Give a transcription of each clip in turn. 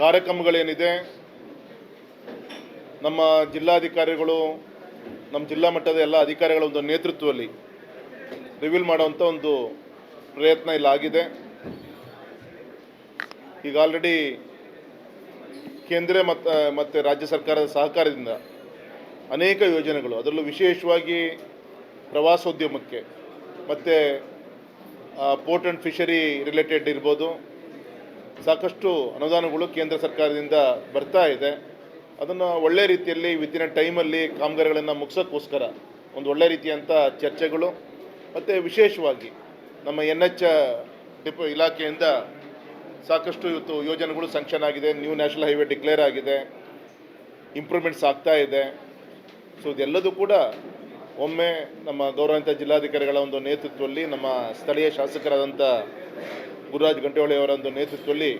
ಕಾರ್ಯಕ್ರಮಗಳೇನಿದೆ, ನಮ್ಮ ಜಿಲ್ಲಾಧಿಕಾರಿಗಳು, ನಮ್ಮ ಜಿಲ್ಲಾ ಮಟ್ಟದ ಎಲ್ಲ ಅಧಿಕಾರಿಗಳ ಒಂದು ನೇತೃತ್ವದಲ್ಲಿ ರಿವೀಲ್ ಮಾಡುವಂಥ ಒಂದು ಪ್ರಯತ್ನ ಇಲ್ಲಿ ಆಗಿದೆ. ಈಗ ಆಲ್ರೆಡಿ ಕೇಂದ್ರ ಮತ್ತು ಮತ್ತು ರಾಜ್ಯ ಸರ್ಕಾರದ ಸಹಕಾರದಿಂದ ಅನೇಕ ಯೋಜನೆಗಳು, ಅದರಲ್ಲೂ ವಿಶೇಷವಾಗಿ ಪ್ರವಾಸೋದ್ಯಮಕ್ಕೆ, ಮತ್ತು ಪೋರ್ಟ್ ಆ್ಯಂಡ್ ಫಿಷರಿ ರಿಲೇಟೆಡ್ ಇರ್ಬೋದು ಸಾಕಷ್ಟು ಅನುದಾನಗಳು ಕೇಂದ್ರ ಸರ್ಕಾರದಿಂದ ಬರ್ತಾ ಇದೆ. ಅದನ್ನು ಒಳ್ಳೆ ರೀತಿಯಲ್ಲಿ ವಿತಿನ ಟೈಮಲ್ಲಿ ಕಾಮಗಾರಿಗಳನ್ನು ಮುಗಿಸೋಕ್ಕೋಸ್ಕರ ಒಂದು ಒಳ್ಳೆ ರೀತಿಯಂಥ ಚರ್ಚೆಗಳು ಮತ್ತು ವಿಶೇಷವಾಗಿ ನಮ್ಮ ಎನ್ ಎಚ್ ಡಿಪೋ ಇಲಾಖೆಯಿಂದ ಸಾಕಷ್ಟು ಇವತ್ತು ಯೋಜನೆಗಳು ಸ್ಯಾಂಕ್ಷನ್ ಆಗಿದೆ. ನ್ಯೂ ನ್ಯಾಷನಲ್ ಹೈವೇ ಡಿಕ್ಲೇರ್ ಆಗಿದೆ. ಇಂಪ್ರೂವ್ಮೆಂಟ್ಸ್ ಆಗ್ತಾ ಇದೆ. ಸೊ ಇದೆಲ್ಲದೂ ಕೂಡ ಒಮ್ಮೆ ನಮ್ಮ ಗೌರವಾನ್ವಿತ ಜಿಲ್ಲಾಧಿಕಾರಿಗಳ ಒಂದು ನೇತೃತ್ವದಲ್ಲಿ ನಮ್ಮ ಸ್ಥಳೀಯ ಶಾಸಕರಾದಂಥ ಗುರುರಾಜ್ ಗಂಟೆಹೊಳೆ ಅವರ ಒಂದು ನೇತೃತ್ವದಲ್ಲಿ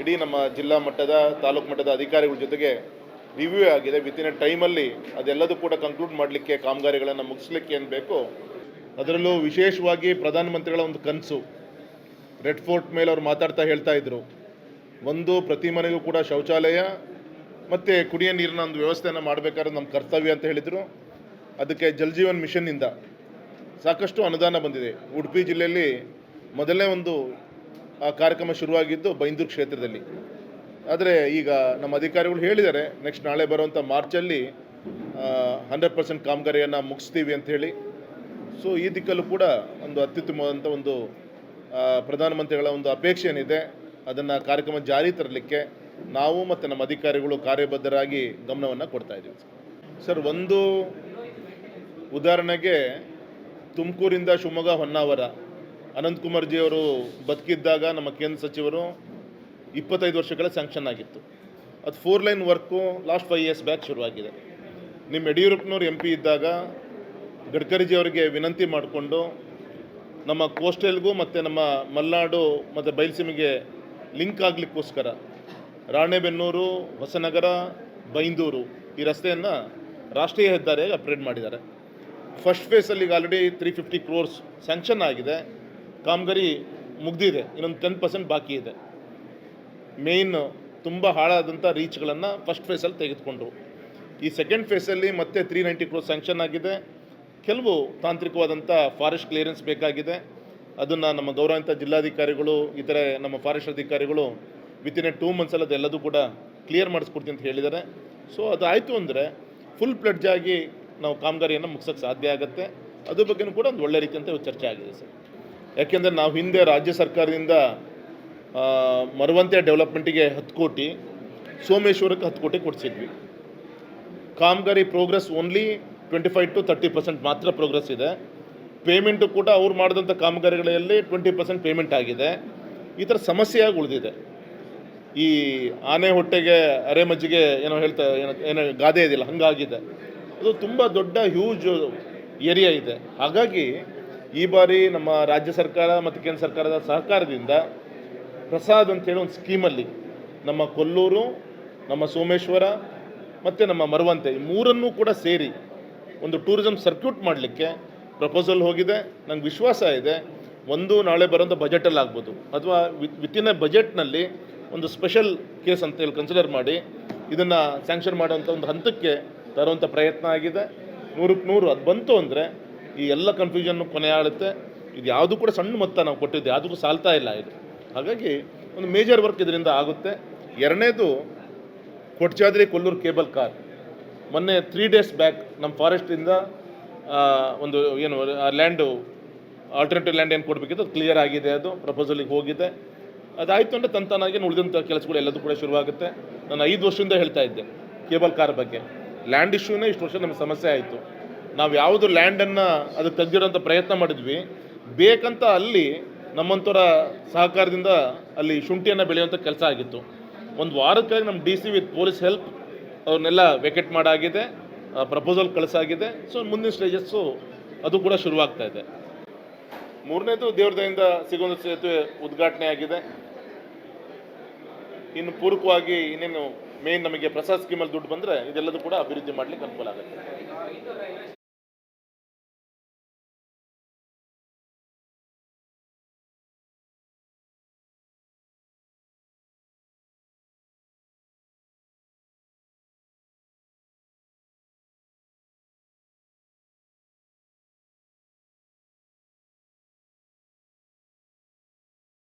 ಇಡೀ ನಮ್ಮ ಜಿಲ್ಲಾ ಮಟ್ಟದ, ತಾಲೂಕು ಮಟ್ಟದ ಅಧಿಕಾರಿಗಳ ಜೊತೆಗೆ ರಿವ್ಯೂ ಆಗಿದೆ. ವಿತಿನ್ ಎ ಟೈಮಲ್ಲಿ ಅದೆಲ್ಲದೂ ಕೂಡ ಕನ್ಕ್ಲೂಡ್ ಮಾಡಲಿಕ್ಕೆ ಕಾಮಗಾರಿಗಳನ್ನು ಮುಗಿಸ್ಲಿಕ್ಕೆ ಏನು ಬೇಕು? ಅದರಲ್ಲೂ ವಿಶೇಷವಾಗಿ ಪ್ರಧಾನಮಂತ್ರಿಗಳ ಒಂದು ಕನಸು. ರೆಡ್ ಫೋರ್ಟ್ ಮೇಲೆ ಅವ್ರು ಮಾತಾಡ್ತಾ ಹೇಳ್ತಾ ಇದ್ರು. ಒಂದು, ಪ್ರತಿ ಮನೆಗೂ ಕೂಡ ಶೌಚಾಲಯ ಮತ್ತು ಕುಡಿಯೋ ನೀರಿನ ಒಂದು ವ್ಯವಸ್ಥೆಯನ್ನು ಮಾಡಬೇಕಾದ್ರೆ ನಮ್ಮ ಕರ್ತವ್ಯ ಅಂತ ಹೇಳಿದರು. ಅದಕ್ಕೆ ಜಲ್ಜೀವನ್ ಮಿಷನ್ನಿಂದ ಸಾಕಷ್ಟು ಅನುದಾನ ಬಂದಿದೆ. ಉಡುಪಿ ಜಿಲ್ಲೆಯಲ್ಲಿ ಮೊದಲನೇ ಒಂದು ಆ ಕಾರ್ಯಕ್ರಮ ಶುರುವಾಗಿದ್ದು ಬೈಂದೂರು ಕ್ಷೇತ್ರದಲ್ಲಿ. ಆದರೆ ಈಗ ನಮ್ಮ ಅಧಿಕಾರಿಗಳು ಹೇಳಿದ್ದಾರೆ ನೆಕ್ಸ್ಟ್ ನಾಳೆ ಬರುವಂಥ ಮಾರ್ಚಲ್ಲಿ ಹಂಡ್ರೆಡ್ ಪರ್ಸೆಂಟ್ ಕಾಮಗಾರಿಯನ್ನು ಮುಗಿಸ್ತೀವಿ ಅಂತ ಹೇಳಿ. ಸೊ ಈ ದಿಕ್ಕಲ್ಲೂ ಕೂಡ ಒಂದು ಅತ್ಯುತ್ತಮವಾದಂಥ ಒಂದು ಪ್ರಧಾನಮಂತ್ರಿಗಳ ಒಂದು ಅಪೇಕ್ಷೆ ಏನಿದೆ, ಅದನ್ನು ಕಾರ್ಯಕ್ರಮ ಜಾರಿ ತರಲಿಕ್ಕೆ ನಾವು ಮತ್ತು ನಮ್ಮ ಅಧಿಕಾರಿಗಳು ಕಾರ್ಯಬದ್ಧರಾಗಿ ಗಮನವನ್ನು ಕೊಡ್ತಾ ಇದ್ದೀವಿ. ಸರ್ ಒಂದು ಉದಾಹರಣೆಗೆ ತುಮಕೂರಿಂದ ಶಿವಮೊಗ್ಗ ಹೊನ್ನಾವರ ಅನಂತಕುಮಾರ್ ಜಿ ಅವರು ಬದುಕಿದ್ದಾಗ ನಮ್ಮ ಕೇಂದ್ರ ಸಚಿವರು ಇಪ್ಪತ್ತೈದು ವರ್ಷಗಳ ಸ್ಯಾಂಕ್ಷನ್ ಆಗಿತ್ತು. ಅದು four line work last five years back ಶುರುವಾಗಿದೆ. ನಿಮ್ಮ ಯಡಿಯೂರಪ್ಪನವ್ರು ಎಂ ಪಿ ಇದ್ದಾಗ ಗಡ್ಕರಿಜಿ ಅವರಿಗೆ ವಿನಂತಿ ಮಾಡಿಕೊಂಡು ನಮ್ಮ ಕೋಸ್ಟೆಲ್ಗೂ ಮತ್ತು ನಮ್ಮ ಮಲ್ನಾಡು ಮತ್ತು ಬಯಲುಸೀಮೆಗೆ ಲಿಂಕ್ ಆಗಲಿಕ್ಕೋಸ್ಕರ ರಾಣೆಬೆನ್ನೂರು, ಹೊಸನಗರ, ಬೈಂದೂರು ಈ ರಸ್ತೆಯನ್ನು ರಾಷ್ಟ್ರೀಯ ಹೆದ್ದಾರಿಯಾಗಿ ಅಪ್ಗ್ರೇಡ್ ಮಾಡಿದ್ದಾರೆ. ಫಸ್ಟ್ ಫೇಸಲ್ಲಿ ಈಗ already three fifty crores sanction ಆಗಿದೆ. ಕಾಮಗಾರಿ ಮುಗ್ದಿದೆ, ಇನ್ನೊಂದು ಟೆನ್ ಪರ್ಸೆಂಟ್ ಬಾಕಿ ಇದೆ. ಮೇಯ್ನ್ ತುಂಬ ಹಾಳಾದಂಥ ರೀಚ್ಗಳನ್ನು ಫಸ್ಟ್ ಫೇಸಲ್ಲಿ ತೆಗೆದುಕೊಂಡ್ರು. ಈ ಸೆಕೆಂಡ್ ಫೇಸಲ್ಲಿ ಮತ್ತೆ ತ್ರೀ ನೈಂಟಿ ಕ್ರೋಸ್ ಸ್ಯಾಂಕ್ಷನ್ ಆಗಿದೆ. ಕೆಲವು ತಾಂತ್ರಿಕವಾದಂಥ ಫಾರೆಸ್ಟ್ ಕ್ಲಿಯರೆನ್ಸ್ ಬೇಕಾಗಿದೆ. ಅದನ್ನು ನಮ್ಮ ಗೌರವಾನ್ವಿತ ಜಿಲ್ಲಾಧಿಕಾರಿಗಳು, ಇತರೆ ನಮ್ಮ ಫಾರೆಸ್ಟ್ ಅಧಿಕಾರಿಗಳು ವಿತಿನ್ ಎ ಟೂ ಮಂತ್ಸಲ್ಲಿ ಅದೆಲ್ಲದೂ ಕೂಡ ಕ್ಲಿಯರ್ ಮಾಡಿಸ್ಕೊಡ್ತೀನಿ ಅಂತ ಹೇಳಿದ್ದಾರೆ. ಸೊ ಅದು ಆಯಿತು ಅಂದರೆ ಫುಲ್ ಪ್ಲಡ್ಜ್ ಆಗಿ ನಾವು ಕಾಮಗಾರಿಯನ್ನು ಮುಗಿಸೋಕ್ಕೆ ಸಾಧ್ಯ ಆಗುತ್ತೆ. ಅದ್ರ ಬಗ್ಗೆನೂ ಕೂಡ ಒಂದು ಒಳ್ಳೆ ರೀತಿಯಂತ ಇವತ್ತು ಚರ್ಚೆ ಆಗಿದೆ ಸರ್. ಯಾಕೆಂದರೆ ನಾವು ಹಿಂದೆ ರಾಜ್ಯ ಸರ್ಕಾರದಿಂದ ಮರವಂತೆ ಡೆವಲಪ್ಮೆಂಟಿಗೆ ಹತ್ತು ಕೋಟಿ, ಸೋಮೇಶ್ವರಕ್ಕೆ ಹತ್ತು ಕೋಟಿ ಕೊಡಿಸಿದ್ವಿ. ಕಾಮಗಾರಿ progress only twenty five to thirty percent ಮಾತ್ರ ಪ್ರೋಗ್ರೆಸ್ ಇದೆ. ಪೇಮೆಂಟು ಕೂಡ ಅವ್ರು ಮಾಡಿದಂಥ ಕಾಮಗಾರಿಗಳಲ್ಲಿ ಟ್ವೆಂಟಿ ಪರ್ಸೆಂಟ್ ಪೇಮೆಂಟ್ ಆಗಿದೆ. ಈ ಥರ ಸಮಸ್ಯೆಯಾಗಿ ಉಳಿದಿದೆ. ಈ ಆನೆ ಹೊಟ್ಟೆಗೆ, ಅರೆ ಮಜ್ಜಿಗೆ ಏನೋ ಹೇಳ್ತಾ, ಏನೋ ಏನೋ ಗಾದೆ ಇದಿಲ್ಲ ಹಂಗಾಗಿದೆ. ಅದು ತುಂಬ ದೊಡ್ಡ, ಹ್ಯೂಜ್ ಏರಿಯಾ ಇದೆ. ಹಾಗಾಗಿ ಈ ಬಾರಿ ನಮ್ಮ ರಾಜ್ಯ ಸರ್ಕಾರ ಮತ್ತು ಕೇಂದ್ರ ಸರ್ಕಾರದ ಸಹಕಾರದಿಂದ ಪ್ರಸಾದ್ ಅಂತೇಳಿ ಒಂದು ಸ್ಕೀಮಲ್ಲಿ ನಮ್ಮ ಕೊಲ್ಲೂರು, ನಮ್ಮ ಸೋಮೇಶ್ವರ ಮತ್ತು ನಮ್ಮ ಮರವಂತೆ ಈ ಮೂರನ್ನೂ ಕೂಡ ಸೇರಿ ಒಂದು ಟೂರಿಸಂ ಸರ್ಕ್ಯೂಟ್ ಮಾಡಲಿಕ್ಕೆ ಪ್ರಪೋಸಲ್ ಹೋಗಿದೆ. ನಂಗೆ ವಿಶ್ವಾಸ ಇದೆ. ಒಂದು ನಾಳೆ ಬರೋಂಥ ಬಜೆಟಲ್ಲಿ ಆಗ್ಬೋದು. ಅಥವಾ ವಿತ್ ವಿತಿನ್ ಎ ಬಜೆಟ್ನಲ್ಲಿ ಒಂದು ಸ್ಪೆಷಲ್ ಕೇಸ್ ಅಂತ ಹೇಳಿ ಕನ್ಸಿಡರ್ ಮಾಡಿ ಇದನ್ನು ಸ್ಯಾಂಕ್ಷನ್ ಮಾಡೋಂಥ ಒಂದು ಹಂತಕ್ಕೆ ತರುವಂಥ ಪ್ರಯತ್ನ ಆಗಿದೆ. ನೂರಕ್ಕೆ ನೂರು, ಅದು ಬಂತು ಅಂದರೆ ಈ ಎಲ್ಲ ಕನ್ಫ್ಯೂಷನ್ನು ಕೊನೆ ಆಳುತ್ತೆ ಇದು ಯಾವುದು ಕೂಡ ಸಣ್ಣ ಮೊತ್ತ ನಾವು ಕೊಟ್ಟಿದ್ದು ಯಾವುದಕ್ಕೂ ಸಾಲ್ತಾ ಇಲ್ಲ ಇದು. ಹಾಗಾಗಿ ಒಂದು ಮೇಜರ್ ವರ್ಕ್ ಇದರಿಂದ ಆಗುತ್ತೆ. ಎರಡನೇದು ಕೊಟ್ಚಾದ್ರಿ ಕೊಲ್ಲೂರು ಕೇಬಲ್ ಕಾರ್ ಮೊನ್ನೆ ತ್ರೀ ಡೇಸ್ ಬ್ಯಾಕ್ ನಮ್ಮ ಫಾರೆಸ್ಟಿಂದ ಒಂದು ಏನು ಲ್ಯಾಂಡು ಆಲ್ಟರ್ನೇಟಿವ್ ಲ್ಯಾಂಡ್ ಏನು ಕೊಡಬೇಕಿತ್ತು, ಅದು ಕ್ಲಿಯರ್ ಆಗಿದೆ ಅದು ಪ್ರಪೋಸಲಿಗೆ ಹೋಗಿದೆ. ಅದಾಯಿತು ಅಂದರೆ ತಂತಾನಾಗಿ ಉಳಿದಂಥ ಕೆಲಸಗಳು ಎಲ್ಲದೂ ಕೂಡ ಶುರುವಾಗುತ್ತೆ. ನಾನು ಐದು ವರ್ಷದಿಂದ ಹೇಳ್ತಾ ಇದ್ದೆ ಕೇಬಲ್ ಕಾರ್ ಬಗ್ಗೆ. ಲ್ಯಾಂಡ್ ಇಶ್ಯೂನೇ ಇಷ್ಟು ವರ್ಷ ನಮಗೆ ಸಮಸ್ಯೆ ಆಯಿತು. ನಾವು ಯಾವುದು ಲ್ಯಾಂಡನ್ನು ಅದು ತೆಗೆದಿರೋಂಥ ಪ್ರಯತ್ನ ಮಾಡಿದ್ವಿ. ಬೇಕಂತ ಅಲ್ಲಿ ನಮ್ಮಂಥವರ ಸಹಕಾರದಿಂದ ಅಲ್ಲಿ ಶುಂಠಿಯನ್ನು ಬೆಳೆಯುವಂಥ ಕೆಲಸ ಆಗಿತ್ತು. ಒಂದು ವಾರಕ್ಕಾಗಿ ನಮ್ಮ D C with police help ಅವ್ರನ್ನೆಲ್ಲ ವೆಕೆಟ್ ಮಾಡಾಗಿದೆ ಪ್ರಪೋಸಲ್ ಕಳಿಸಾಗಿದೆ. ಸೊ ಮುಂದಿನ ಸ್ಟೇಜಸ್ಸು ಅದು ಕೂಡ ಶುರುವಾಗ್ತಾ ಇದೆ. ಮೂರನೇದು ದೇವ್ರದಿಂದ ಸಿಗುವಂಥ ಸೇತುವೆ ಉದ್ಘಾಟನೆ ಆಗಿದೆ. ಇನ್ನು ಪೂರಕವಾಗಿ ಇನ್ನೇನು ಮೇನ್ ನಮಗೆ ಪ್ರಸಾದ್ ಸ್ಕೀಮಲ್ಲಿ ದುಡ್ಡು ಬಂದರೆ ಇದೆಲ್ಲದೂ ಕೂಡ ಅಭಿವೃದ್ಧಿ ಮಾಡಲಿಕ್ಕೆ ಅನುಕೂಲ ಆಗುತ್ತೆ.